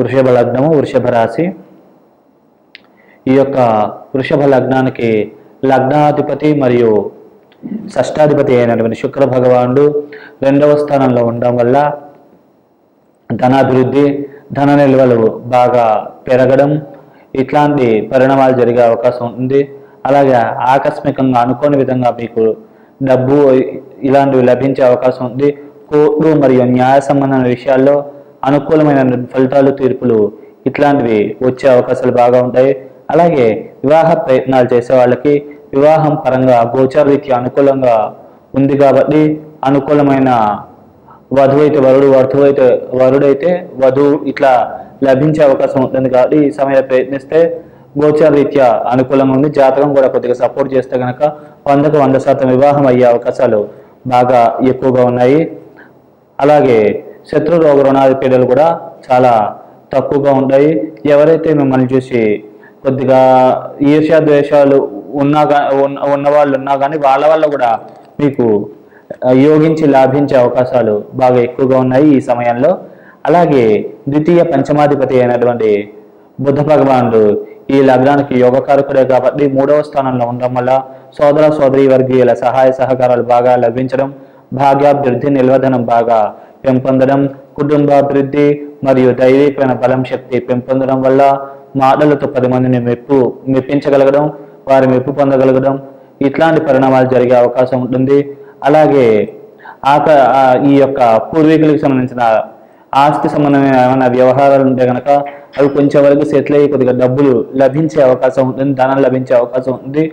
వృషభ లగ్నము వృషభ రాశి ఈ యొక్క వృషభ లగ్నానికి లగ్నాధిపతి మరియు షష్టాధిపతి అయినటువంటి శుక్ర భగవానుడు రెండవ స్థానంలో ఉండడం వల్ల ధనాభివృద్ధి ధన నిల్వలు బాగా పెరగడం ఇట్లాంటి పరిణామాలు జరిగే అవకాశం ఉంది. అలాగే ఆకస్మికంగా అనుకోని విధంగా మీకు డబ్బు ఇలాంటివి లభించే అవకాశం ఉంది. కోర్టు మరియు న్యాయ సంబంధమైన విషయాల్లో అనుకూలమైన ఫలితాలు తీర్పులు ఇట్లాంటివి వచ్చే అవకాశాలు బాగా ఉంటాయి. అలాగే వివాహ ప్రయత్నాలు చేసే వాళ్ళకి వివాహం పరంగా గోచరరీత్యా అనుకూలంగా ఉంది కాబట్టి అనుకూలమైన వధువు అయితే వరుడు వధువు అయితే వరుడైతే వధువు ఇట్లా లభించే అవకాశం ఉంటుంది కాబట్టి ఈ సమయంలో ప్రయత్నిస్తే గోచర రీత్యా అనుకూలంగా ఉంది. జాతకం కూడా కొద్దిగా సపోర్ట్ చేస్తే కనుక వందకు వంద శాతం వివాహం అయ్యే అవకాశాలు బాగా ఎక్కువగా ఉన్నాయి. అలాగే శత్రు రోగ రుణాది పీడలు కూడా చాలా తక్కువగా ఉంటాయి. ఎవరైతే మిమ్మల్ని చూసి కొద్దిగా ఈర్ష్యా ద్వేషాలు ఉన్నా ఉన్న- ఉన్న వాళ్ళు ఉన్నా కానీ వాళ్ళ వల్ల కూడా మీకు యోగించి లాభించే అవకాశాలు బాగా ఎక్కువగా ఉన్నాయి ఈ సమయంలో. అలాగే ద్వితీయ పంచమాధిపతి అయినటువంటి బుద్ధ భగవానుడు ఈ లగ్నానికి యోగకారకుడే కాబట్టి మూడవ స్థానంలో ఉండడం వల్ల సోదర సోదరి వర్గీయుల సహాయ సహకారాలు బాగా లభించడం భాగ్యాభివృద్ధి నిల్వధనం బాగా. పెంపొందడం కుటుంబాభివృద్ధి మరియు దైవీకరణ బలం శక్తి పెంపొందడం వల్ల మాటలతో పది మందిని మెప్పు మెప్పించగలగడం వారి మెప్పు పొందగలగడం ఇట్లాంటి పరిణామాలు జరిగే అవకాశం ఉంటుంది. అలాగే ఆక ఆ ఈ యొక్క పూర్వీకులకు సంబంధించిన ఆస్తి సంబంధమైన ఏమైనా వ్యవహారాలు ఉంటే కనుక అవి కొంచెం వరకు సెటిల్ అయ్యి కొద్దిగా డబ్బులు లభించే అవకాశం ఉంటుంది ధనం లభించే అవకాశం ఉంది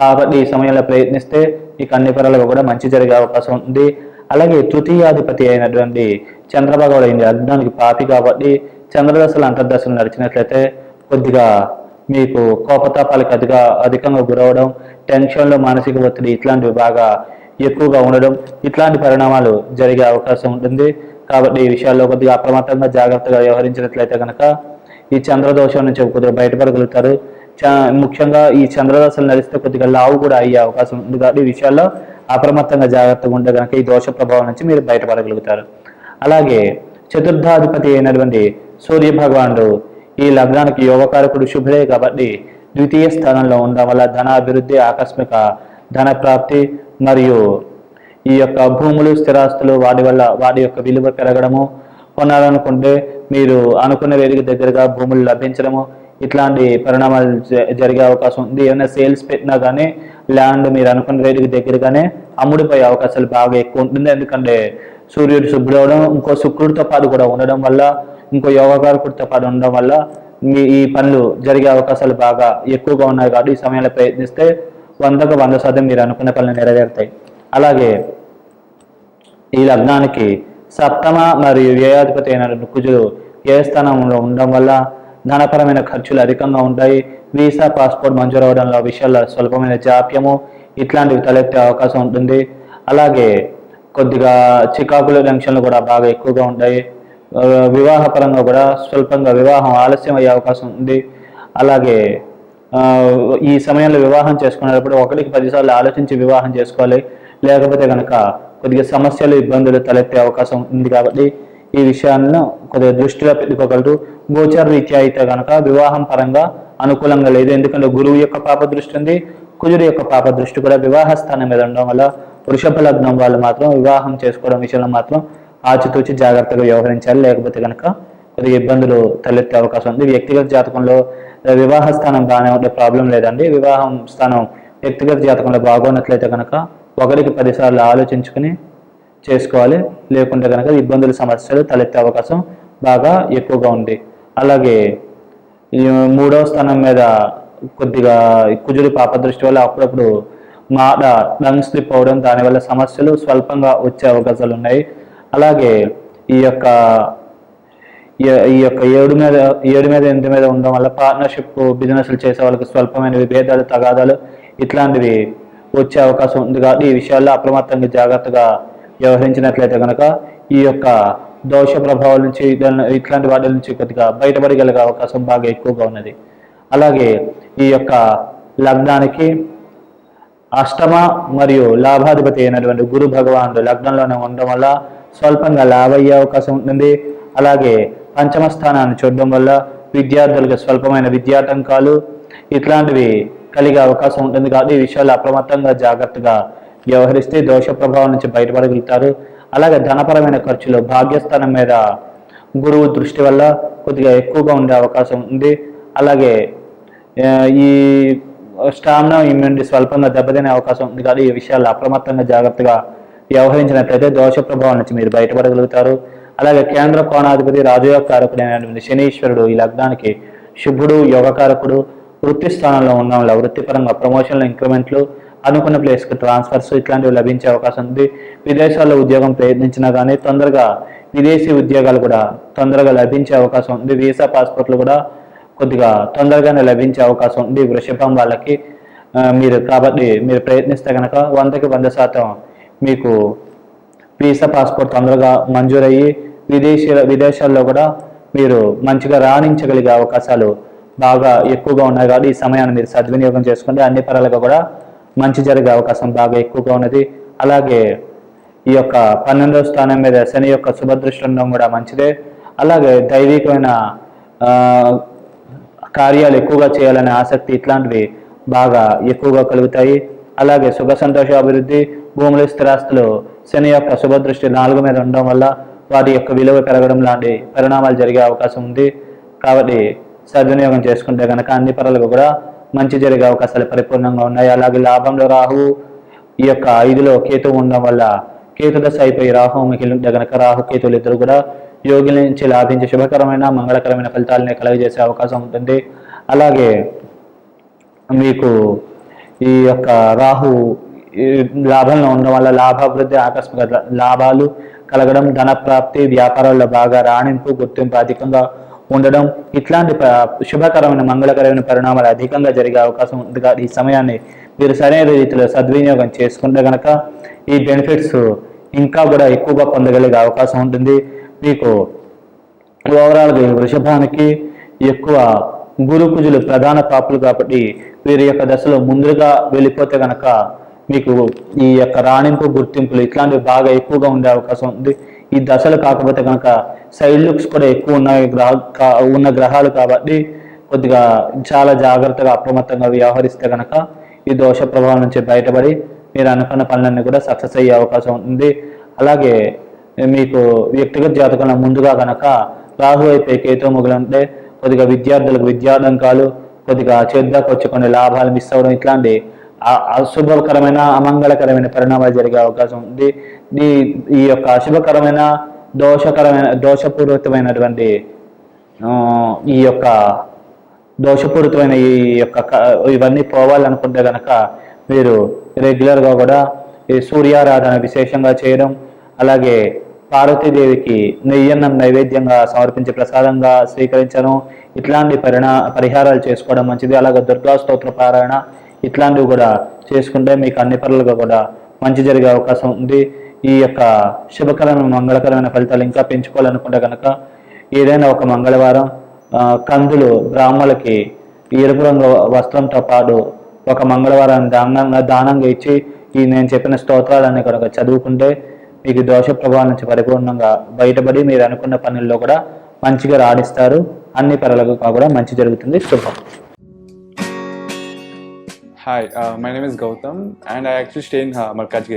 కాబట్టి ఈ సమయంలో ప్రయత్నిస్తే మీకు అన్ని పనులకు కూడా మంచి జరిగే అవకాశం ఉంది. అలాగే తృతీయాధిపతి అయినటువంటి చంద్రభగవుడు అయింది అగ్నానికి పాపి కాబట్టి చంద్రదశలు అంతర్దశలు నడిచినట్లయితే కొద్దిగా మీకు కోపతాపాలకు అధిగా అధికంగా గురవడం టెన్షన్లు మానసిక ఒత్తిడి ఇట్లాంటివి బాగా ఎక్కువగా ఉండడం ఇట్లాంటి పరిణామాలు జరిగే అవకాశం ఉంటుంది. కాబట్టి ఈ విషయాల్లో కొద్దిగా అప్రమత్తంగా జాగ్రత్తగా వ్యవహరించినట్లయితే కనుక ఈ చంద్రదోషం నుంచి కొద్దిగా బయటపడగలుగుతారు. ముఖ్యంగా ఈ చంద్రదశలు నడిస్తే కొద్దిగా లావు కూడా అయ్యే అవకాశం ఉంది కాబట్టి ఈ విషయాల్లో అప్రమత్తంగా జాగ్రత్తగా ఉంటే కనుక ఈ దోష ప్రభావం నుంచి మీరు బయటపడగలుగుతారు. అలాగే చతుర్థాధిపతి అయినటువంటి సూర్య భగవానుడు ఈ లగ్నానికి యోగకారకుడు శుభుడే కాబట్టి ద్వితీయ స్థానంలో ఉండడం వల్ల ధన అభివృద్ధి ఆకస్మిక ధన ప్రాప్తి మరియు ఈ యొక్క భూములు స్థిరాస్తులు వాటి వల్ల వాటి యొక్క విలువ పెరగడము కొనాలనుకుంటే మీరు అనుకున్న వేదిక దగ్గరగా భూములు లభించడము ఇట్లాంటి పరిణామాలు జరిగే అవకాశం ఉంది. ఏమైనా సేల్స్ పెట్టినా కానీ ల్యాండ్ మీరు అనుకున్న రేటుకి దగ్గరగానే అమ్ముడిపోయే అవకాశాలు బాగా ఎక్కువ ఉంటుంది. ఎందుకంటే సూర్యుడు శుభ్రుడు అవడం ఇంకో శుక్రుడితో పాటు కూడా ఉండడం వల్ల ఇంకో యోగకారకుడితో పాటు ఉండడం వల్ల మీ ఈ పనులు జరిగే అవకాశాలు బాగా ఎక్కువగా ఉన్నాయి కాబట్టి ఈ సమయంలో ప్రయత్నిస్తే వందకు వంద శాతం మీరు అనుకున్న పనులు నెరవేరుతాయి. అలాగే ఈ లగ్నానికి సప్తమ మరియు వ్యయాధిపతి అయిన కుజుడు ఏ స్థానంలో ఉండడం వల్ల ధనపరమైన ఖర్చులు అధికంగా ఉంటాయి. వీసా పాస్పోర్ట్ మంజూరు అవడంలో విషయాల్లో స్వల్పమైన జాప్యము ఇట్లాంటివి తలెత్తే అవకాశం ఉంటుంది. అలాగే కొద్దిగా చికాకులు టెన్షన్లు కూడా బాగా ఎక్కువగా ఉంటాయి. వివాహపరంగా కూడా స్వల్పంగా వివాహం ఆలస్యం అయ్యే అవకాశం ఉంది. అలాగే ఈ సమయంలో వివాహం చేసుకునేటప్పుడు ఒకటికి పదిసార్లు ఆలోచించి వివాహం చేసుకోవాలి. లేకపోతే కనుక కొద్దిగా సమస్యలు ఇబ్బందులు తలెత్తే అవకాశం ఉంది కాబట్టి ఈ విషయాలను కొద్దిగా దృష్టిలో పెట్టుకోగలరు. గోచర రీత్యా అయితే కనుక వివాహం పరంగా అనుకూలంగా లేదు. ఎందుకంటే గురువు యొక్క పాప దృష్టి ఉంది. కుజుడు యొక్క పాప దృష్టి కూడా వివాహ స్థానం మీద ఉండడం వల్ల వృషభ లగ్నం వాళ్ళు మాత్రం వివాహం చేసుకోవడం విషయంలో మాత్రం ఆచితూచి జాగ్రత్తగా వ్యవహరించాలి. లేకపోతే కనుక కొద్దిగా ఇబ్బందులు తలెత్తే అవకాశం ఉంది. వ్యక్తిగత జాతకంలో వివాహ స్థానం బాగానే ఉండే ప్రాబ్లం లేదండి. వివాహం స్థానం వ్యక్తిగత జాతకంలో బాగున్నట్లయితే కనుక ఒకరికి పదిసార్లు ఆలోచించుకుని చేసుకోవాలి. లేకుంటే కనుక ఇబ్బందులు సమస్యలు తలెత్తే అవకాశం బాగా ఎక్కువగా ఉంది. అలాగే ఈ మూడవ స్థానం మీద కొద్దిగా కుజుడి పాప దృష్టి వల్ల అప్పుడప్పుడు మాట టంగ్ స్లిప్ అవడం దానివల్ల సమస్యలు స్వల్పంగా వచ్చే అవకాశాలు ఉన్నాయి. అలాగే ఈ యొక్క ఈ- ఈ యొక్క ఏడు మీద ఏడు మీద ఎనిమిది మీద ఉండడం వల్ల పార్ట్నర్షిప్ బిజినెస్లు చేసే వాళ్ళకి స్వల్పమైన విభేదాలు తగాదాలు ఇట్లాంటివి వచ్చే అవకాశం ఉంది. కాబట్టి ఈ విషయాల్లో అప్రమత్తంగా జాగ్రత్తగా వ్యవహరించినట్లయితే కనుక ఈ యొక్క దోష ప్రభావాల నుంచి ఇట్లాంటి వాటి నుంచి కొద్దిగా బయటపడగలిగే అవకాశం బాగా ఎక్కువగా ఉన్నది. అలాగే ఈ యొక్క లగ్నానికి అష్టమ మరియు లాభాధిపతి అయినటువంటి గురు భగవానుడు లగ్నంలోనే ఉండడం వల్ల స్వల్పంగా లాభ అయ్యే అవకాశం ఉంటుంది. అలాగే పంచమ స్థానాన్ని చూడడం వల్ల విద్యార్థులకు స్వల్పమైన విద్యాటంకాలు ఇట్లాంటివి కలిగే అవకాశం ఉంటుంది. కాబట్టి ఈ విషయాలు అప్రమత్తంగా జాగ్రత్తగా వ్యవహరిస్తే దోష ప్రభావం నుంచి బయటపడగలుగుతారు. అలాగే ధనపరమైన ఖర్చులు భాగ్యస్థానం మీద గురువు దృష్టి వల్ల కొద్దిగా ఎక్కువగా ఉండే అవకాశం ఉంది. అలాగే ఈ స్టామినా ఇమ్యూనిటీ స్వల్పంగా దెబ్బతినే అవకాశం ఉంది. కానీ ఈ విషయాల్లో అప్రమత్తంగా జాగ్రత్తగా వ్యవహరించినట్లయితే దోష ప్రభావం నుంచి మీరు బయటపడగలుగుతారు. అలాగే కేంద్ర కోణాధిపతి రాజయోగకారకుడైనటువంటి శనీశ్వరుడు ఈ లగ్నానికి శుభుడు యోగకారకుడు వృత్తి స్థానంలో ఉండడం వల్ల వృత్తిపరంగా ప్రమోషన్లు ఇంక్రిమెంట్లు అనుకున్న ప్లేస్కి ట్రాన్స్ఫర్స్ ఇట్లాంటివి లభించే అవకాశం ఉంది. విదేశాల్లో ఉద్యోగం ప్రయత్నించినా కానీ తొందరగా విదేశీ ఉద్యోగాలు కూడా తొందరగా లభించే అవకాశం ఉంది. వీసా పాస్పోర్ట్లు కూడా కొద్దిగా తొందరగానే లభించే అవకాశం ఉంది వృషభం వాళ్ళకి. మీరు కాబట్టి మీరు ప్రయత్నిస్తే కనుక వందకి వంద శాతం మీకు వీసా పాస్పోర్ట్ తొందరగా మంజూరయ్యి విదేశీ విదేశాల్లో కూడా మీరు మంచిగా రాణించగలిగే అవకాశాలు బాగా ఎక్కువగా ఉన్నాయి కాబట్టి ఈ సమయాన్ని మీరు సద్వినియోగం చేసుకోండి. అన్ని పరాలుగా కూడా మంచి జరిగే అవకాశం బాగా ఎక్కువగా ఉన్నది. అలాగే ఈ యొక్క పన్నెండవ స్థానం మీద శని యొక్క శుభదృష్టి ఉండడం కూడా మంచిదే. అలాగే దైవికమైన కార్యాలు ఎక్కువగా చేయాలనే ఆసక్తి ఇట్లాంటివి బాగా ఎక్కువగా కలుగుతాయి. అలాగే సుఖ సంతోష అభివృద్ధి భూములు స్థిరాస్తులు శని యొక్క శుభదృష్టి నాలుగు మీద ఉండడం వల్ల వాటి యొక్క విలువ పెరగడం లాంటి పరిణామాలు జరిగే అవకాశం ఉంది. కాబట్టి సద్వినియోగం చేసుకుంటే కనుక అన్ని పనులకు కూడా మంచి జరిగే అవకాశాలు పరిపూర్ణంగా ఉన్నాయి. అలాగే లాభంలో రాహు ఈ యొక్క ఐదులో కేతు ఉండడం వల్ల కేతు దశ అయిపోయి రాహు మిగిలింటే గనక రాహు కేతులు ఇద్దరు కూడా యోగి నుంచి లాభించే శుభకరమైన మంగళకరమైన ఫలితాలని కలగజేసే అవకాశం ఉంటుంది. అలాగే మీకు ఈ యొక్క రాహు ఈ లాభంలో ఉండడం వల్ల లాభాభివృద్ధి ఆకస్మిక లాభాలు కలగడం ధన ప్రాప్తి వ్యాపారాల్లో బాగా రాణింపు గుర్తింపు అధికంగా ఉండడం ఇట్లాంటి ప- శుభకరమైన మంగళకరమైన పరిణామాలు అధికంగా జరిగే అవకాశం ఉంది. కాబట్టి ఈ సమయాన్ని మీరు సరైన రీతిలో సద్వినియోగం చేసుకుంటే కనుక ఈ బెనిఫిట్స్ ఇంకా కూడా ఎక్కువగా పొందగలిగే అవకాశం ఉంటుంది. మీకు ఓవరాల్గా ఈ వృషభానికి ఎక్కువ గురు పూజలు ప్రధాన పాపులు కాబట్టి వీరి యొక్క దశలో ముందుగా వెళ్ళిపోతే కనుక మీకు ఈ యొక్క రాణింపు గుర్తింపులు ఇట్లాంటివి బాగా ఎక్కువగా ఉండే అవకాశం ఉంది. ఈ దశలు కాకపోతే కనుక సైడ్ లుక్స్ కూడా ఎక్కువ ఉన్న గ్రహ కా- ఉన్న గ్రహాలు కాబట్టి కొద్దిగా చాలా జాగ్రత్తగా అప్రమత్తంగా వ్యవహరిస్తే కనుక ఈ దోష ప్రభావం నుంచి బయటపడి మీరు అనుకున్న పనులన్నీ కూడా సక్సెస్ అయ్యే అవకాశం ఉంది అలాగే మీకు వ్యక్తిగత జాతకంలో ముందుగా కనుక రాహు అయిపోయి కేతు మొదలంటే కొద్దిగా విద్యార్థులకు విద్యాడంకాలు కొద్దిగా చేద్దాకు వచ్చి కొన్ని లాభాలు మిస్ అవ్వడం ఇట్లాంటి అశుభకరమైన అమంగళకరమైన పరిణామాలు జరిగే అవకాశం ఉంది. ఈ ఈ యొక్క అశుభకరమైన దోషకరమైన దోషపూరితమైనటువంటి ఈ యొక్క దోషపూరితమైన ఈ యొక్క క- ఇవన్నీ పోవాలనుకుంటే కనుక మీరు రెగ్యులర్గా కూడా ఈ సూర్యారాధన విశేషంగా చేయడం అలాగే పార్వతీదేవికి నెయ్యన్నం నైవేద్యంగా సమర్పించి ప్రసాదంగా స్వీకరించడం ఇట్లాంటి పరిణా పరిహారాలు చేసుకోవడం మంచిది. అలాగే దుర్గా స్తోత్ర పారాయణ ఇట్లాంటివి కూడా చేసుకుంటే మీకు అన్ని పనులుగా కూడా మంచి జరిగే అవకాశం ఉంది. ఈ యొక్క శుభకరమైన మంగళకరమైన ఫలితాలు ఇంకా పెంచుకోవాలనుకుంటే కనుక ఏదైనా ఒక మంగళవారం కందులు బ్రాహ్మలకి ఎరుపు రంగు వస్త్రంతో పాటు ఒక మంగళవారం దానంగా దానంగా ఇచ్చి ఈ నేను చెప్పిన స్తోత్రాలన్నీ కనుక చదువుకుంటే మీకు దోష ప్రభావం నుంచి పరిపూర్ణంగా బయటపడి మీరు అనుకున్న పనుల్లో కూడా మంచిగా రాణిస్తారు. అన్ని పనులకు కూడా మంచి జరుగుతుంది. శుభం. Hi my name is Gautam and I actually actually stay in uh, Malkajgiri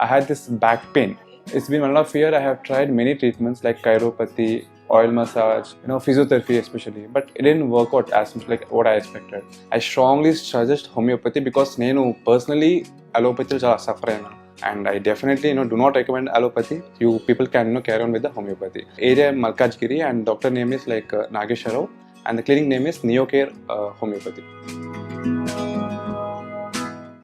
I had this back pain. It's been one and a half year. I have tried many treatments like chiropathy, oil massage, you know, physiotherapy especially, but it didn't work out as much like what I expected. I strongly suggest homeopathy because నేను personally allopathy చాలా suffer అయినా and I definitely you know do not recommend allopathy. You people can you know carry on with the homeopathy. Area Malkajgiri and doctor name is like uh, Nageshwarov and the clinic name is Neocare uh, Homeopathy.